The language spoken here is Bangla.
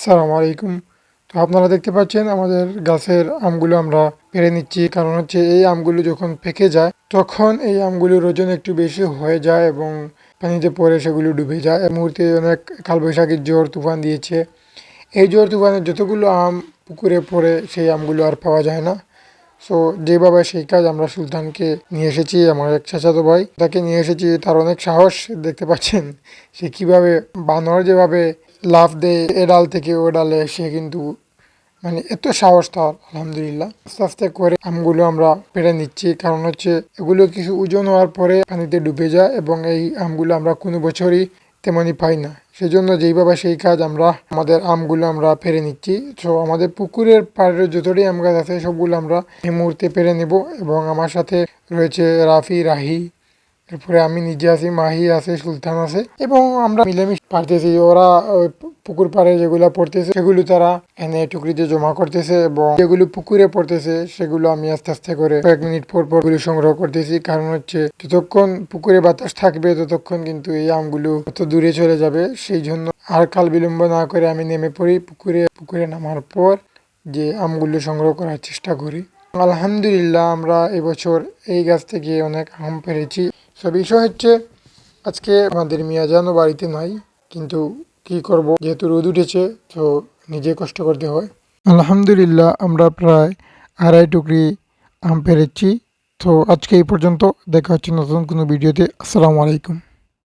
আসসালামু আলাইকুম। তো আপনারা দেখতে পাচ্ছেন আমাদের গাছের আমগুলো আমরা পেরে নিচ্ছি। কারণ হচ্ছে এই আমগুলো যখন পেকে যায়, তখন এই আমগুলোর ওজন একটু বেশি হয়ে যায় এবং পানিতে পড়ে সেগুলো ডুবে যায়। এই মুহূর্তে অনেক কালবৈশাখীর ঝড় তুফান দিয়েছে। এই ঝড় তুফানের যতগুলো আম পুকুরে পড়ে, সেই আমগুলো আর পাওয়া যায় না। সো, যেভাবে সেই কাজ আমরা সুলতানকে নিয়ে এসেছি, আমার এক চাচাতো ভাই, তাকে নিয়ে এসেছি, তার অনেক সাহস দেখতে পাচ্ছেন। সে কীভাবে বানর যেভাবে লাফ দেয় এ ডাল থেকে ও ডালে সে কিন্তু মানে এত সাহস তার, আলহামদুলিল্লাহ। আস্তে আস্তে করে আমগুলো আমরা পেরে নিচ্ছি। কারণ হচ্ছে এগুলো কিছু ওজন হওয়ার পরে পানিতে ডুবে যায় এবং এই আমগুলো আমরা কোনো বছরই তেমনই পাই না। সেজন্য যেইভাবে সেই কাজ আমরা, আমাদের আমগুলো আমরা পেরে নিচ্ছি। তো আমাদের পুকুরের পাড়ের যতটাই আম গাছ আছে, সবগুলো আমরা এই মুহূর্তে পেরে নেব এবং আমার সাথে রয়েছে রাফি, রাহি এরপরে আমি নিজে আছি, মাহি আছে, সুলতান আছে এবং আমরা মিলেমিশে পারতেছি। ওরা পুকুর পাড়ে যেগুলো পড়তেছে, সেগুলো তারা এনে টুকরিতে জমা করতেছে এবং যেগুলো পুকুরে পড়তেছে, সেগুলো আমি আস্তে আস্তে করে কয়েক মিনিট পর পরগুলো সংগ্রহ করতেছি। কারণ হচ্ছে, যতক্ষণ পুকুরে বাতাস থাকবে, ততক্ষণ কিন্তু এই আমগুলো অত দূরে চলে যাবে। সেই জন্য আর কাল বিলম্ব না করে আমি নেমে পড়ি পুকুরে। পুকুরে নামার পর যে আমগুলো সংগ্রহ করার চেষ্টা করি। আলহামদুলিল্লাহ, আমরা এবছর এই গাছ থেকে অনেক আম পেরেছি। সো বিষয় হচ্ছে, আজকে আমাদের মিয়াজানও বাড়িতে নাই, কিন্তু কি করব? যেহেতু রোদ উঠেছে, তো নিজে কষ্ট করতে হয়। আলহামদুলিল্লাহ, আমরা প্রায় আড়াই টুকরি আম পেরেছি। তো আজকে এই পর্যন্ত, দেখা হচ্ছে নতুন কোনো ভিডিওতে। আসসালামু আলাইকুম।